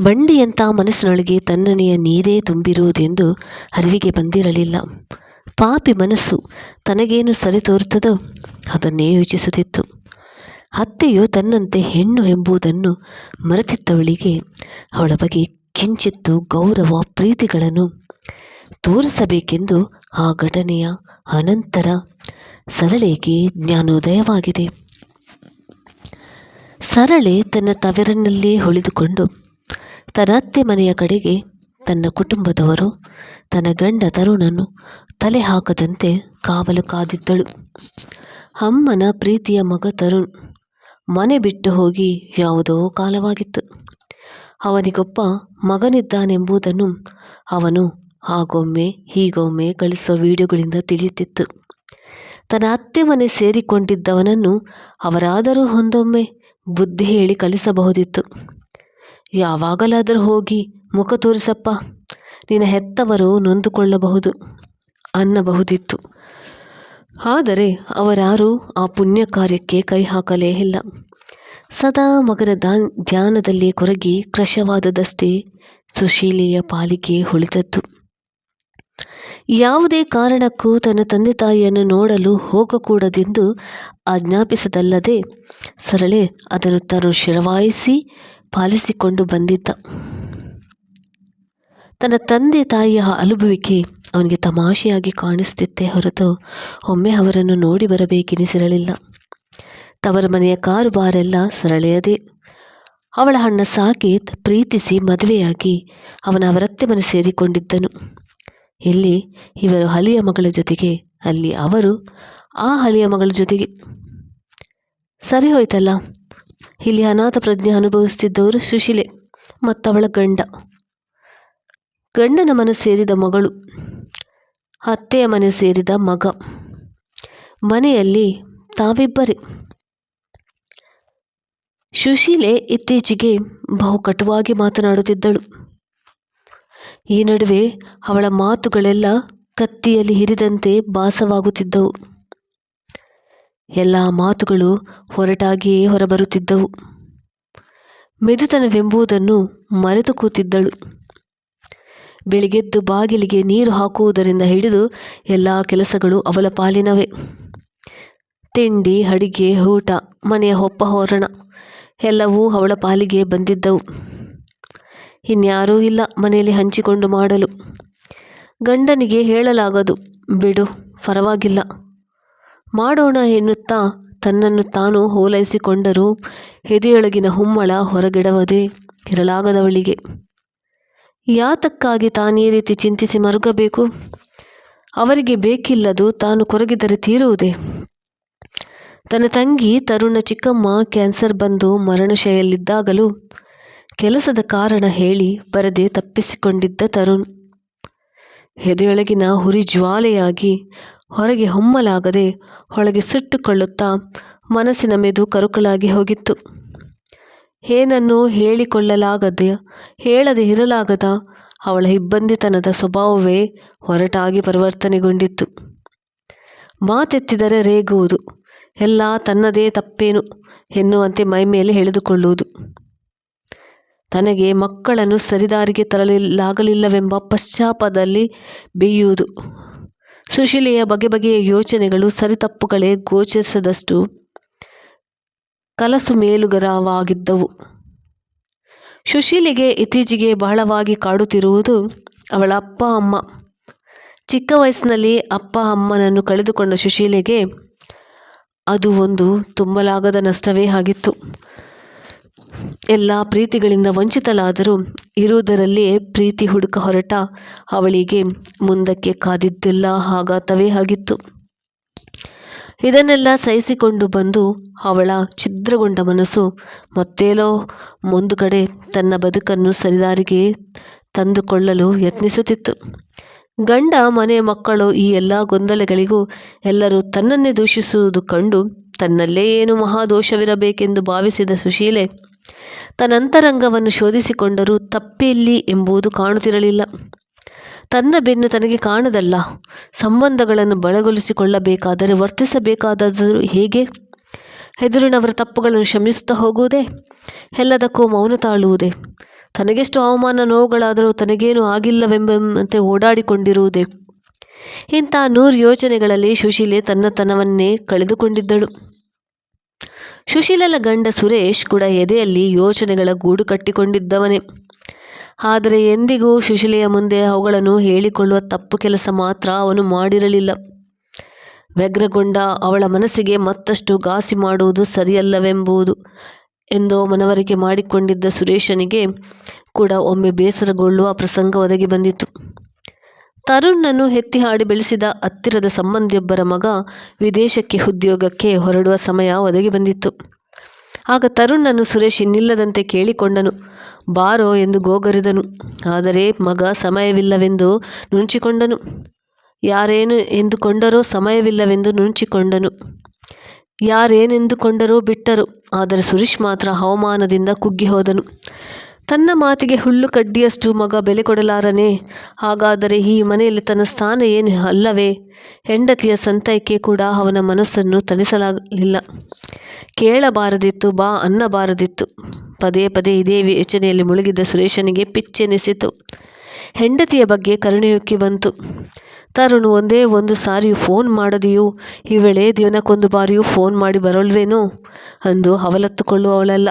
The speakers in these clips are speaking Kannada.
ಬಂಡಿಯಂಥ ಮನಸ್ಸಿನೊಳಗೆ ತನ್ನನೆಯ ನೀರೇ ತುಂಬಿರುವುದೆಂದು ಅರಿವಿಗೆ ಬಂದಿರಲಿಲ್ಲ. ಪಾಪಿ ಮನಸ್ಸು ತನಗೇನು ಸರಿ ತೋರುತ್ತದೋ ಅದನ್ನೇ ಯೋಚಿಸುತ್ತಿತ್ತು. ಅತ್ತೆಯು ತನ್ನಂತೆ ಹೆಣ್ಣು ಎಂಬುದನ್ನು ಮರೆತಿದ್ದವಳಿಗೆ ಅವಳ ಬಗ್ಗೆ ಕಿಂಚಿತ್ತು ಗೌರವ, ಪ್ರೀತಿಗಳನ್ನು ತೋರಿಸಬೇಕೆಂದು ಆ ಘಟನೆಯ ಅನಂತರ ಸರಳೆಗೆ ಜ್ಞಾನೋದಯವಾಗಿದೆ. ಸರಳೆ ತನ್ನ ತವರಿನಲ್ಲೇ ಉಳಿದುಕೊಂಡು ತನ್ನ ಅತ್ತೆ ಮನೆಯ ಕಡೆಗೆ ತನ್ನ ಕುಟುಂಬದವರು, ತನ್ನ ಗಂಡ ತರುಣನು ತಲೆ ಹಾಕದಂತೆ ಕಾವಲು ಕಾದಿದ್ದಳು. ಅಮ್ಮನ ಪ್ರೀತಿಯ ಮಗ ತರುಣ್ ಮನೆ ಬಿಟ್ಟು ಹೋಗಿ ಯಾವುದೋ ಕಾಲವಾಗಿತ್ತು. ಅವನಿಗೊಬ್ಬ ಮಗನಿದ್ದಾನೆಂಬುದನ್ನು ಅವನು ಆಗೊಮ್ಮೆ ಹೀಗೊಮ್ಮೆ ಕಳಿಸುವ ವಿಡಿಯೋಗಳಿಂದ ತಿಳಿಯುತ್ತಿತ್ತು. ತನ್ನ ಅತ್ತೆ ಮನೆ ಸೇರಿಕೊಂಡಿದ್ದವನನ್ನು ಅವರಾದರೂ ಒಂದೊಮ್ಮೆ ಬುದ್ಧಿ ಹೇಳಿ ಕಳಿಸಬಹುದಿತ್ತು ಯಾವಾಗಲಾದರೂ ಹೋಗಿ ಮುಖ ತೋರಿಸಪ್ಪ. ನಿನ್ನ ಹೆತ್ತವರು ನೊಂದುಕೊಳ್ಳಬಹುದು, ಅನ್ನಬಹುದಿತ್ತು. ಆದರೆ ಅವರಾರೂ ಆ ಪುಣ್ಯ ಕಾರ್ಯಕ್ಕೆ ಕೈ ಹಾಕಲೇ ಇಲ್ಲ. ಸದಾ ಮಗನ ದಾನ್ ಧ್ಯಾನದಲ್ಲಿ ಕೊರಗಿ ಕ್ರಶವಾದದಷ್ಟೇ ಸುಶೀಲೆಯ ಪಾಲಿಗೆ ಉಳಿದದ್ದು ಯಾವುದೇ ಕಾರಣಕ್ಕೂ ತನ್ನ ತಂದೆ ತಾಯಿಯನ್ನು ನೋಡಲು ಹೋಗಕೂಡದೆಂದು ಆಜ್ಞಾಪಿಸದಲ್ಲದೆ ಸರಳೆ ಅದನ್ನು ತಾನು ಶಿರವಾಯಿಸಿ ಪಾಲಿಸಿಕೊಂಡು ಬಂದಿದ್ದ. ತನ್ನ ತಂದೆ ತಾಯಿಯ ಅಲುಬುವಿಕೆ ಅವನಿಗೆ ತಮಾಷೆಯಾಗಿ ಕಾಣಿಸುತ್ತಿತ್ತೆ ಹೊರತು ಒಮ್ಮೆ ಅವರನ್ನು ನೋಡಿ ಬರಬೇಕೆನಿಸಿರಲಿಲ್ಲ. ತವರ ಮನೆಯ ಕಾರುಬಾರೆಲ್ಲ ಸರಳೆಯದೆ. ಅವಳ ಅಣ್ಣ ಸಾಕೇತ್ ಪ್ರೀತಿಸಿ ಮದುವೆಯಾಗಿ ಅವನ ಅವರತ್ತೆ ಮನೆ ಸೇರಿಕೊಂಡಿದ್ದನು. ಇಲ್ಲಿ ಇವರು ಹಳಿಯ ಮಗಳ ಜೊತೆಗೆ, ಅಲ್ಲಿ ಅವರು ಆ ಹಳಿಯ ಮಗಳ ಜೊತೆಗೆ. ಸರಿ ಹೋಯ್ತಲ್ಲ? ಇಲ್ಲಿ ಅನಾಥ ಪ್ರಜ್ಞೆ ಅನುಭವಿಸುತ್ತಿದ್ದವರು ಸುಶೀಲೆ, ಮತ್ತವಳ ಗಂಡ. ಗಂಡನ ಮನೆ ಸೇರಿದ ಮಗಳು, ಅತ್ತೆಯ ಮನೆ ಸೇರಿದ ಮಗ. ಮನೆಯಲ್ಲಿ ತಾವಿಬ್ಬರೇ. ಸುಶೀಲೆ ಇತ್ತೀಚೆಗೆ ಬಹು ಕಟುವಾಗಿ ಮಾತನಾಡುತ್ತಿದ್ದಳು. ಈ ನಡುವೆ ಅವಳ ಮಾತುಗಳೆಲ್ಲ ಕತ್ತಿಯಲ್ಲಿ ಹಿರಿದಂತೆ ಭಾಸವಾಗುತ್ತಿದ್ದವು. ಎಲ್ಲ ಮಾತುಗಳು ಹೊರಟಾಗಿಯೇ ಹೊರಬರುತ್ತಿದ್ದವು. ಮೆದುತನವೆಂಬುದನ್ನು ಮರೆತು ಕೂತಿದ್ದಳು. ಬೆಳಿಗ್ಗೆದ್ದು ಬಾಗಿಲಿಗೆ ನೀರು ಹಾಕುವುದರಿಂದ ಹಿಡಿದು ಎಲ್ಲ ಕೆಲಸಗಳು ಅವಳ ಪಾಲಿನವೇ. ತಿಂಡಿ, ಅಡಿಗೆ, ಊಟ, ಮನೆಯ ಹೊಪ್ಪ ಹೋರಣ ಎಲ್ಲವೂ ಅವಳ ಪಾಲಿಗೆ ಬಂದಿದ್ದವು. ಇನ್ಯಾರೂ ಇಲ್ಲ ಮನೆಯಲ್ಲಿ ಹಂಚಿಕೊಂಡು ಮಾಡಲು. ಗಂಡನಿಗೆ ಹೇಳಲಾಗದು, ಬಿಡು, ಪರವಾಗಿಲ್ಲ. ಮಾಡೋಣ ಎನ್ನುತ್ತಾ ತನ್ನನ್ನು ತಾನು ಓಲೈಸಿಕೊಂಡರೂ ಎದೆಯೊಳಗಿನ ಹುಮ್ಮಳ ಹೊರಗಿಡವದೇ ಇರಲಾಗದವಳಿಗೆ ಯಾತಕ್ಕಾಗಿ ತಾನೇ ರೀತಿ ಚಿಂತಿಸಿ ಮರುಗಬೇಕು? ಅವರಿಗೆ ಬೇಕಿಲ್ಲದು ತಾನು ಕೊರಗಿದರೆ ತೀರುವುದೇ? ತನ್ನ ತಂಗಿ ತರುಣ ಚಿಕ್ಕಮ್ಮ ಕ್ಯಾನ್ಸರ್ ಬಂದು ಮರಣಶಯಲ್ಲಿದ್ದಾಗಲೂ ಕೆಲಸದ ಕಾರಣ ಹೇಳಿ ಬರದೆ ತಪ್ಪಿಸಿಕೊಂಡಿದ್ದ ತರುಣ್. ಎದೆಯೊಳಗಿನ ಹುರಿ ಜ್ವಾಲೆಯಾಗಿ ಹೊರಗೆ ಹೊಮ್ಮಲಾಗದೆ ಒಳಗೆ ಸುಟ್ಟುಕೊಳ್ಳುತ್ತಾ ಮನಸ್ಸಿನ ಮೆದು ಕರುಕಲಾಗಿ ಹೋಗಿತ್ತು. ಏನನ್ನೂ ಹೇಳಿಕೊಳ್ಳಲಾಗದ, ಹೇಳದೆ ಇರಲಾಗದ ಅವಳ ಇಬ್ಬಂದಿತನದ ಸ್ವಭಾವವೇ ಹೊರಟಾಗಿ ಪರಿವರ್ತನೆಗೊಂಡಿತ್ತು. ಮಾತೆತ್ತಿದರೆ ರೇಗುವುದು, ಎಲ್ಲ ತನ್ನದೇ ತಪ್ಪೇನು ಎನ್ನುವಂತೆ ಮೈಮೇಲೆ ಎಳೆದುಕೊಳ್ಳುವುದು. ತನಗೆ ಮಕ್ಕಳನ್ನು ಸರಿದಾರಿಗೆ ತರಲಿಲ್ಲಾಗಲಿಲ್ಲವೆಂಬ ಪಶ್ಚಾಪದಲ್ಲಿ ಬೇಯುವುದು. ಸುಶೀಲೆಯ ಬಗೆ ಬಗೆಯ ಯೋಚನೆಗಳು ಸರಿತಪ್ಪುಗಳೇ ಗೋಚರಿಸದಷ್ಟು ಕಲಸು ಮೇಲುಗರವಾಗಿದ್ದವು. ಸುಶೀಲೆಗೆ ಇತ್ತೀಚೆಗೆ ಬಹಳವಾಗಿ ಕಾಡುತ್ತಿರುವುದು ಅವಳ ಅಪ್ಪ, ಅಮ್ಮ. ಚಿಕ್ಕ ವಯಸ್ಸಿನಲ್ಲಿ ಅಪ್ಪ, ಅಮ್ಮನನ್ನು ಕಳೆದುಕೊಂಡ ಸುಶೀಲೆಗೆ ಅದು ಒಂದು ತುಂಬಲಾಗದ ನಷ್ಟವೇ ಆಗಿತ್ತು. ಎಲ್ಲ ಪ್ರೀತಿಗಳಿಂದ ವಂಚಿತಳಾದರೂ ಇರುವುದರಲ್ಲೇ ಪ್ರೀತಿ ಹುಡುಕ ಹೊರಟ ಅವಳಿಗೆ ಮುಂದಕ್ಕೆ ಕಾದಿದ್ದೆಲ್ಲ ಆಘಾತವೇ ಆಗಿತ್ತು. ಇದನ್ನೆಲ್ಲ ಸಹಿಸಿಕೊಂಡು ಬಂದು ಅವಳ ಛಿದ್ರಗೊಂಡ ಮನಸ್ಸು ಮತ್ತೇಲೋ ಒಂದು ಕಡೆ ತನ್ನ ಬದುಕನ್ನು ಸರಿದಾರಿಗೆ ತಂದುಕೊಳ್ಳಲು ಯತ್ನಿಸುತ್ತಿತ್ತು. ಗಂಡ, ಮನೆ, ಮಕ್ಕಳು ಈ ಎಲ್ಲ ಗೊಂದಲಗಳಿಗೂ ಎಲ್ಲರೂ ತನ್ನನ್ನೇ ದೂಷಿಸುವುದು ಕಂಡು ತನ್ನಲ್ಲೇ ಏನು ಮಹಾದೋಷವಿರಬೇಕೆಂದು ಭಾವಿಸಿದ ಸುಶೀಲೆ ತನ್ನಂತರಂಗವನ್ನು ಶೋಧಿಸಿಕೊಂಡರೂ ತಪ್ಪೆಲ್ಲಿ ಎಂಬುದು ಕಾಣುತ್ತಿರಲಿಲ್ಲ. ತನ್ನ ಬೆನ್ನು ತನಗೆ ಕಾಣದಲ್ಲ. ಸಂಬಂಧಗಳನ್ನು ಬಲಗೊಳಿಸಿಕೊಳ್ಳಬೇಕಾದರೆ ವರ್ತಿಸಬೇಕಾದರೂ ಹೇಗೆ? ಹೆದರಿನವರ ತಪ್ಪುಗಳನ್ನು ಕ್ಷಮಿಸುತ್ತಾ ಹೋಗುವುದೇ? ಎಲ್ಲದಕ್ಕೂ ಮೌನ ತಾಳುವುದೇ? ತನಗೆಷ್ಟು ಅವಮಾನ ನೋವುಗಳಾದರೂ ತನಗೇನು ಆಗಿಲ್ಲವೆಂಬಂತೆ ಓಡಾಡಿಕೊಂಡಿರುವುದೇ? ಇಂಥ ನೂರು ಯೋಚನೆಗಳಲ್ಲಿ ಸುಶೀಲೆ ತನ್ನತನವನ್ನೇ ಕಳೆದುಕೊಂಡಿದ್ದಳು. ಸುಶೀಲಳ ಗಂಡ ಸುರೇಶ್ ಕೂಡ ಎದೆಯಲ್ಲಿ ಯೋಚನೆಗಳ ಗೂಡು ಕಟ್ಟಿಕೊಂಡಿದ್ದವನೇ. ಆದರೆ ಎಂದಿಗೂ ಸುಶೀಲೆಯ ಮುಂದೆ ಅವುಗಳನ್ನು ಹೇಳಿಕೊಳ್ಳುವ ತಪ್ಪು ಕೆಲಸ ಮಾತ್ರ ಅವನು ಮಾಡಿರಲಿಲ್ಲ. ವ್ಯಗ್ರಗೊಂಡ ಅವಳ ಮನಸ್ಸಿಗೆ ಮತ್ತಷ್ಟು ಘಾಸಿ ಮಾಡುವುದು ಸರಿಯಲ್ಲವೆಂಬುದು ಎಂದು ಮನವರಿಕೆ ಮಾಡಿಕೊಂಡಿದ್ದ ಸುರೇಶನಿಗೆ ಕೂಡ ಒಮ್ಮೆ ಬೇಸರಗೊಳ್ಳುವ ಪ್ರಸಂಗ ಒದಗಿ ಬಂದಿತು. ತರುಣ್ಣನ್ನು ಎತ್ತಿ ಹಾಡಿ ಬೆಳೆಸಿದ ಹತ್ತಿರದ ಸಂಬಂಧಿಯೊಬ್ಬರ ಮಗ ವಿದೇಶಕ್ಕೆ ಉದ್ಯೋಗಕ್ಕೆ ಹೊರಡುವ ಸಮಯ ಒದಗಿ ಬಂದಿತ್ತು. ಆಗ ತರುಣ್ಣನ್ನು ಸುರೇಶ್ ಇನ್ನಿಲ್ಲದಂತೆ ಕೇಳಿಕೊಂಡನು. ಬಾರೋ ಎಂದು ಗೋಗರಿದನು. ಆದರೆ ಮಗ ಸಮಯವಿಲ್ಲವೆಂದು ನುಂಚಿಕೊಂಡನು ಯಾರೇನು ಎಂದುಕೊಂಡರೋ ಸಮಯವಿಲ್ಲವೆಂದು ನುಂಚಿಕೊಂಡನು ಯಾರೇನೆಂದುಕೊಂಡರೂ ಬಿಟ್ಟರು. ಆದರೆ ಸುರೇಶ್ ಮಾತ್ರ ಹವಾಮಾನದಿಂದ ಕುಗ್ಗಿ ಹೋದನು ತನ್ನ ಮಾತಿಗೆ ಹುಲ್ಲು ಕಡ್ಡಿಯಷ್ಟು ಮಗ ಬೆಲೆ ಕೊಡಲಾರನೆ? ಹಾಗಾದರೆ ಈ ಮನೆಯಲ್ಲಿ ತನ್ನ ಸ್ಥಾನ ಏನು ಅಲ್ಲವೇ? ಹೆಂಡತಿಯ ಸಂತೈಕೆ ಕೂಡ ಅವನ ಮನಸ್ಸನ್ನು ತಣಿಸಲಾಗಲಿಲ್ಲ ಕೇಳಬಾರದಿತ್ತು, ಬಾ ಅನ್ನಬಾರದಿತ್ತು. ಪದೇ ಪದೇ ಇದೇ ಯೋಚನೆಯಲ್ಲಿ ಮುಳುಗಿದ್ದ ಸುರೇಶನಿಗೆ ಪಿಚ್ಚೆನಿಸಿತು. ಹೆಂಡತಿಯ ಬಗ್ಗೆ ಕರುಣೆಯುಕ್ಕಿ ಬಂತು. ತರುಣ್, ಒಂದೇ ಒಂದು ಸಾರಿ ಫೋನ್ ಮಾಡದೆಯೂ, ಈ ವೇಳೆ ದಿನಕ್ಕೊಂದು ಬಾರಿಯೂ ಫೋನ್ ಮಾಡಿ ಬರಲ್ವೇನೋ? ಅಂದು ಅವಲತ್ತುಕೊಳ್ಳುವವಳಲ್ಲ.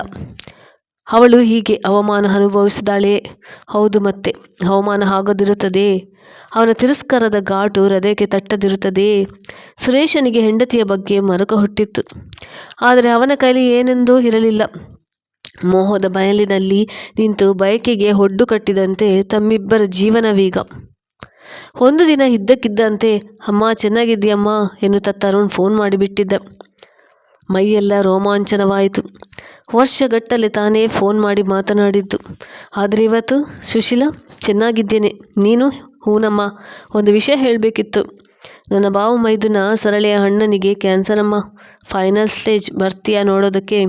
ಅವಳು ಹೀಗೆ ಅವಮಾನ ಅನುಭವಿಸಿದಾಳೆ. ಹೌದು ಮತ್ತೆ, ಅವಮಾನ ಆಗದಿರುತ್ತದೆ. ಅವನ ತಿರಸ್ಕಾರದ ಘಾಟು ಹೃದಯಕ್ಕೆ ತಟ್ಟದಿರುತ್ತದೆ. ಸುರೇಶನಿಗೆ ಹೆಂಡತಿಯ ಬಗ್ಗೆ ಮರುಕ ಹುಟ್ಟಿತ್ತು. ಆದರೆ ಅವನ ಕೈಲಿ ಏನೆಂದೂ ಇರಲಿಲ್ಲ. ಮೋಹದ ಬಯಲಿನಲ್ಲಿ ನಿಂತು ಬಯಕೆಗೆ ಹೊಡ್ಡು ಕಟ್ಟಿದಂತೆ ತಮ್ಮಿಬ್ಬರ ಜೀವನವೀಗ ಒಂದು ದಿನ ಇದ್ದಕ್ಕಿದ್ದಂತೆ, ಅಮ್ಮ, ಚೆನ್ನಾಗಿದ್ದೀಯಮ್ಮ ಎನ್ನುತ್ತಾ ತರುಣ್ ಫೋನ್ ಮಾಡಿಬಿಟ್ಟಿದ್ದ. ಮೈಯೆಲ್ಲ ರೋಮಾಂಚನವಾಯಿತು. ವರ್ಷಗಟ್ಟಲೆ ತಾನೇ ಫೋನ್ ಮಾಡಿ ಮಾತನಾಡಿದ್ದು. ಆದರೆ ಇವತ್ತು ಸುಶೀಲಾ, ಚೆನ್ನಾಗಿದ್ದೇನೆ. ನೀನು? ಹೂನಮ್ಮ, ಒಂದು ವಿಷಯ ಹೇಳಬೇಕಿತ್ತು. ನನ್ನ ಬಾವು ಮೈದುನ ಸರಳೆಯ ಅಣ್ಣನಿಗೆ ಕ್ಯಾನ್ಸರ್ ಅಮ್ಮ. ಫೈನಲ್ ಸ್ಟೇಜ್ ಬರ್ತೀಯಾ ನೋಡೋದಕ್ಕೆ?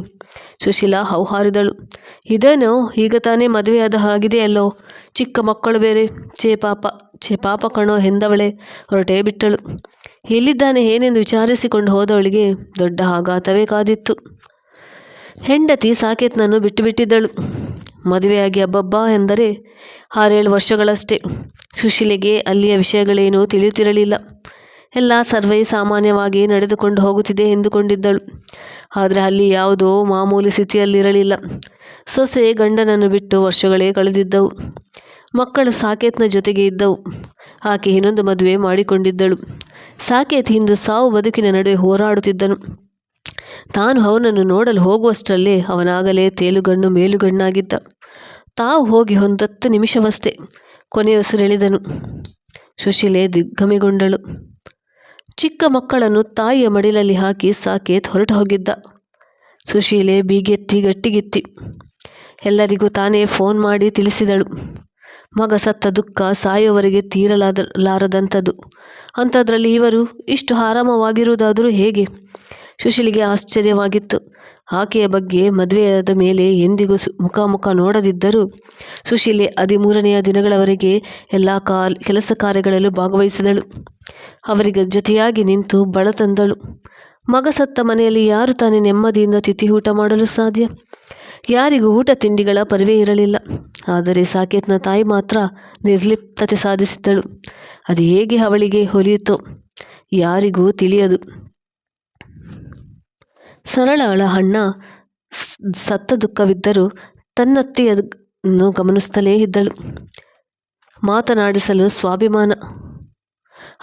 ಸುಶೀಲಾ ಹೌಹಾರಿದಳು. ಇದೇನೋ, ಈಗ ತಾನೇ ಮದುವೆಯಾದ ಹಾಗಿದೆಯಲ್ಲೋ ಚಿಕ್ಕ ಮಕ್ಕಳು ಬೇರೆ. ಛೇ ಪಾಪ ಛೇ ಪಾಪ ಕಣೋ ಹೆಂದವಳೆ. ಹೊರಟೇ ಬಿಟ್ಟಳು. ಎಲ್ಲಿದ್ದಾನೆ ಏನೆಂದು ವಿಚಾರಿಸಿಕೊಂಡು ಹೋದವಳಿಗೆ ದೊಡ್ಡ ಆಘಾತವೇ ಕಾದಿತ್ತು. ಹೆಂಡತಿ ಸಾಕೇತ್ನನ್ನು ಬಿಟ್ಟು ಬಿಟ್ಟಿದ್ದಳು ಮದುವೆಯಾಗಿ ಅಬ್ಬಬ್ಬಾ ಎಂದರೆ ಆರೇಳು ವರ್ಷಗಳಷ್ಟೇ. ಸುಶೀಲೆಗೆ ಅಲ್ಲಿಯ ವಿಷಯಗಳೇನೂ ತಿಳಿಯುತ್ತಿರಲಿಲ್ಲ. ಎಲ್ಲ ಸರ್ವೇ ಸಾಮಾನ್ಯವಾಗಿ ನಡೆದುಕೊಂಡು ಹೋಗುತ್ತಿದೆ ಎಂದುಕೊಂಡಿದ್ದಳು. ಆದರೆ ಅಲ್ಲಿ ಯಾವುದೋ ಮಾಮೂಲಿ ಸ್ಥಿತಿಯಲ್ಲಿರಲಿಲ್ಲ. ಸೊಸೆ ಗಂಡನನ್ನು ಬಿಟ್ಟು ವರ್ಷಗಳೇ ಕಳೆದಿದ್ದವು. ಮಕ್ಕಳು ಸಾಕೇತ್ನ ಜೊತೆಗೆ ಇದ್ದವು. ಆಕೆ ಇನ್ನೊಂದು ಮದುವೆ ಮಾಡಿಕೊಂಡಿದ್ದಳು. ಸಾಕೇತ್ ಇಂದು ಸಾವು ಬದುಕಿನ ನಡುವೆ ಹೋರಾಡುತ್ತಿದ್ದನು. ತಾನು ಅವನನ್ನು ನೋಡಲು ಹೋಗುವಷ್ಟರಲ್ಲೇ ಅವನಾಗಲೇ ತೇಲುಗಣ್ಣು ಮೇಲುಗಣ್ಣಾಗಿದ್ದ. ತಾವು ಹೋಗಿ ಒಂದತ್ತು ನಿಮಿಷವಷ್ಟೇ ಕೊನೆಯುಸಿರೆಳೆದನು ಸುಶೀಲೆ ದಿಗ್ಗಮೆಗೊಂಡಳು. ಚಿಕ್ಕ ಮಕ್ಕಳನ್ನು ತಾಯಿಯ ಮಡಿಲಲ್ಲಿ ಹಾಕಿ ಸಾಕೇತ್ ಹೊರಟು ಹೋಗಿದ್ದ. ಸುಶೀಲೆ ಬೀಗೆತ್ತಿ ಗಟ್ಟಿಗೆತ್ತಿ. ಎಲ್ಲರಿಗೂ ತಾನೇ ಫೋನ್ ಮಾಡಿ ತಿಳಿಸಿದಳು. ಮಗ ಸತ್ತ ದುಃಖ ಸಾಯೋವರೆಗೆ ತೀರಲಾದ, ಲಾರದಂಥದ್ದು. ಅಂಥದ್ರಲ್ಲಿ ಇವರು ಇಷ್ಟು ಆರಾಮವಾಗಿರುವುದಾದರೂ ಹೇಗೆ? ಸುಶೀಲಿಗೆ ಆಶ್ಚರ್ಯವಾಗಿತ್ತು. ಆಕೆಯ ಬಗ್ಗೆ ಮದುವೆಯಾದ ಮೇಲೆ ಎಂದಿಗೂ ಮುಖಾಮುಖ ನೋಡದಿದ್ದರೂ ಸುಶೀಲೆ ಹದಿಮೂರನೆಯ ದಿನಗಳವರೆಗೆ ಎಲ್ಲ ಕಾಲ್, ಕೆಲಸ ಕಾರ್ಯಗಳಲ್ಲೂ ಭಾಗವಹಿಸಿದಳು. ಅವರಿಗೆ ಜೊತೆಯಾಗಿ ನಿಂತು ಬಳ ತಂದಳು. ಮಗ ಸತ್ತ ಮನೆಯಲ್ಲಿ ಯಾರು ತಾನೇ ನೆಮ್ಮದಿಯಿಂದ ತಿಥಿ ಊಟ ಮಾಡಲು ಸಾಧ್ಯ? ಯಾರಿಗೂ ಊಟ ತಿಂಡಿಗಳ ಪರಿವೇ ಇರಲಿಲ್ಲ. ಆದರೆ ಸಾಕೇತ್ನ ತಾಯಿ ಮಾತ್ರ ನಿರ್ಲಿಪ್ತತೆ ಸಾಧಿಸಿದ್ದಳು. ಅದು ಹೇಗೆ ಅವಳಿಗೆ ಹೊಲಿಯಿತೋ ಯಾರಿಗೂ ತಿಳಿಯದು. ಸರಳಳ ಅಣ್ಣ ಸತ್ತ ದುಃಖವಿದ್ದರೂ ತನ್ನತ್ತೆಯನ್ನು ಗಮನಿಸುತ್ತಲೇ ಇದ್ದಳು. ಮಾತನಾಡಿಸಲು ಸ್ವಾಭಿಮಾನ.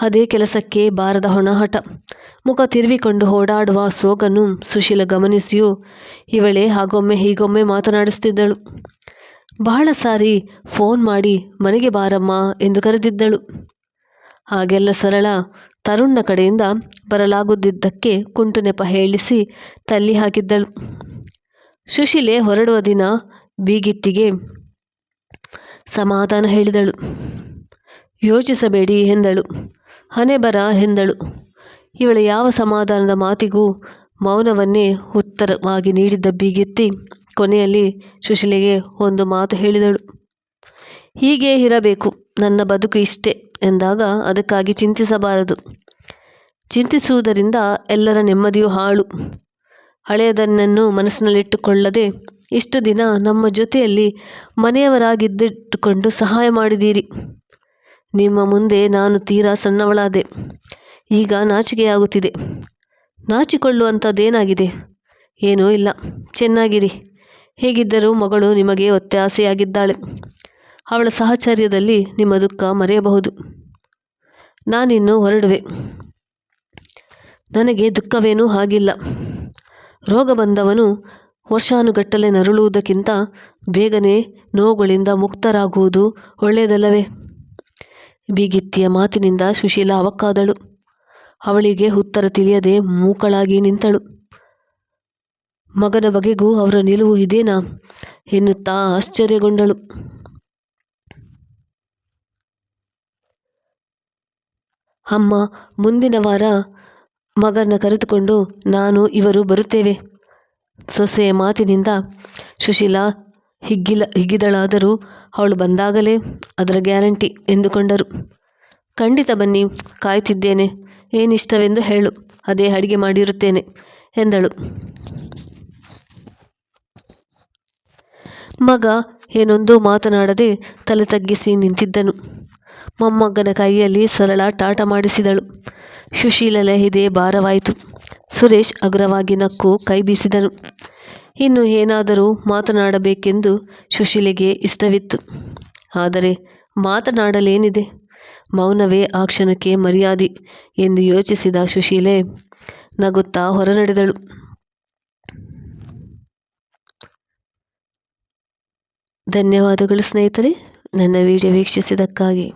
ಅದೇ ಕೆಲಸಕ್ಕೆ ಬಾರದ ಹೊಣಹಟ ಮುಖ ತಿರುವಿಕೊಂಡು ಓಡಾಡುವ ಸೋಗನ್ನು ಸುಶೀಲ ಗಮನಿಸಿಯೂ ಇವಳೇ ಹಾಗೊಮ್ಮೆ ಹೀಗೊಮ್ಮೆ ಮಾತನಾಡಿಸುತ್ತಿದ್ದಳು. ಬಹಳ ಸಾರಿ ಫೋನ್ ಮಾಡಿ ಮನೆಗೆ ಬಾರಮ್ಮ ಎಂದು ಕರೆದಿದ್ದಳು. ಹಾಗೆಲ್ಲ ಸರಳ ತರುಣ್ನ ಕಡೆಯಿಂದ ಬರಲಾಗುತ್ತಿದ್ದಕ್ಕೆ ಕುಂಟು ನೆಪ ಹೇಳಿಸಿ ತಲ್ಲಿ ಹಾಕಿದ್ದಳು ಸುಶೀಲೆ ಹೊರಡುವ ದಿನ ಬೀಗಿತ್ತಿಗೆ ಸಮಾಧಾನ ಹೇಳಿದಳು. ಯೋಚಿಸಬೇಡಿ ಎಂದಳು. ಹಣೆ ಬರ ಎಂದಳು. ಇವಳ ಯಾವ ಸಮಾಧಾನದ ಮಾತಿಗೂ ಮೌನವನ್ನೇ ಉತ್ತರವಾಗಿ ನೀಡಿದ್ದ ಬೀಗಿತ್ತಿ ಕೊನೆಯಲ್ಲಿ ಸುಶೀಲೆಗೆ ಒಂದು ಮಾತು ಹೇಳಿದಳು. ಹೀಗೆ ಇರಬೇಕು. ನನ್ನ ಬದುಕು ಇಷ್ಟೇ ಎಂದಾಗ ಅದಕ್ಕಾಗಿ ಚಿಂತಿಸಬಾರದು. ಚಿಂತಿಸುವುದರಿಂದ ಎಲ್ಲರ ನೆಮ್ಮದಿಯೂ ಹಾಳು. ಹಳೆಯದನ್ನನ್ನು ಮನಸ್ಸಿನಲ್ಲಿಟ್ಟುಕೊಳ್ಳದೆ ಇಷ್ಟು ದಿನ ನಮ್ಮ ಜೊತೆಯಲ್ಲಿ ಮನೆಯವರಾಗಿದ್ದಿಟ್ಟುಕೊಂಡು ಸಹಾಯ ಮಾಡಿದ್ದೀರಿ. ನಿಮ್ಮ ಮುಂದೆ ನಾನು ತೀರಾ ಸಣ್ಣವಳಾದೆ. ಈಗ ನಾಚಿಕೆಯಾಗುತ್ತಿದೆ. ನಾಚಿಕೊಳ್ಳುವಂಥದ್ದೇನಾಗಿದೆ? ಏನೂ ಇಲ್ಲ. ಚೆನ್ನಾಗಿರಿ. ಹೇಗಿದ್ದರೂ ಮಗಳು ನಿಮಗೆ ಒತ್ತಾಸೆಯಾಗಿದ್ದಾಳೆ. ಅವಳ ಸಹಚರ್ಯದಲ್ಲಿ ನಿಮ್ಮ ದುಃಖ ಮರೆಯಬಹುದು. ನಾನಿನ್ನು ಹೊರಡುವೆ. ನನಗೆ ದುಃಖವೇನೂ ಆಗಿಲ್ಲ. ರೋಗ ಬಂದವನು ವರ್ಷಾನುಗಟ್ಟಲೆ ನರಳುವುದಕ್ಕಿಂತ ಬೇಗನೆ ನೋವುಗಳಿಂದ ಮುಕ್ತರಾಗುವುದು ಒಳ್ಳೆಯದಲ್ಲವೇ? ಬೀಗಿತ್ತಿಯ ಮಾತಿನಿಂದ ಸುಶೀಲ ಅವಕ್ಕಾದಳು. ಅವಳಿಗೆ ಉತ್ತರ ತಿಳಿಯದೆ ಮೂಕಳಾಗಿ ನಿಂತಳು. ಮಗನ ಬಗೆಗೂ ಅವರ ನಿಲುವು ಇದೇನಾ? ಎನ್ನುತ್ತಾ ಆಶ್ಚರ್ಯಗೊಂಡಳು. ಅಮ್ಮ, ಮುಂದಿನ ವಾರ ಮಗನ ಕರೆದುಕೊಂಡು ನಾನು, ಇವರು ಬರುತ್ತೇವೆ. ಸೊಸೆಯ ಮಾತಿನಿಂದ ಸುಶೀಲಾ ಹಿಗ್ಗಿಲ, ಹಿಗ್ಗಿದಳಾದರೂ ಅವಳು ಬಂದಾಗಲೇ ಅದರ ಗ್ಯಾರಂಟಿ ಎಂದುಕೊಂಡರು. ಖಂಡಿತ ಬನ್ನಿ, ಕಾಯ್ತಿದ್ದೇನೆ. ಏನಿಷ್ಟವೆಂದು ಹೇಳು, ಅದೇ ಅಡಿಗೆ ಮಾಡಿರುತ್ತೇನೆ, ಎಂದಳು. ಮಗ ಏನೊಂದೂ ಮಾತನಾಡದೆ ತಲೆ ತಗ್ಗಿಸಿ ನಿಂತಿದ್ದನು. ಮೊಮ್ಮಗನ ಕೈಯಲ್ಲಿ ಸರಳ ಟಾಟ ಮಾಡಿಸಿದಳು. ಸುಶೀಲನ ಎದೆ ಭಾರವಾಯಿತು. ಸುರೇಶ್ ಅಗ್ರವಾಗಿ ನಕ್ಕು ಕೈ ಬೀಸಿದನು. ಇನ್ನು ಏನಾದರೂ ಮಾತನಾಡಬೇಕೆಂದು ಸುಶೀಲೆಗೆ ಇಷ್ಟವಿತ್ತು. ಆದರೆ ಮಾತನಾಡಲೇನಿದೆ? ಮೌನವೇ ಆ ಕ್ಷಣಕ್ಕೆ ಮರ್ಯಾದೆ ಎಂದು ಯೋಚಿಸಿದ ಸುಶೀಲೆ ನಗುತ್ತಾ ಹೊರನಡೆದಳು. ಧನ್ಯವಾದಗಳು ಸ್ನೇಹಿತರೆ. ನನ್ನ ವಿಡಿಯೋ ವೀಕ್ಷಿಸಿದ್ದಕ್ಕಾಗಿ.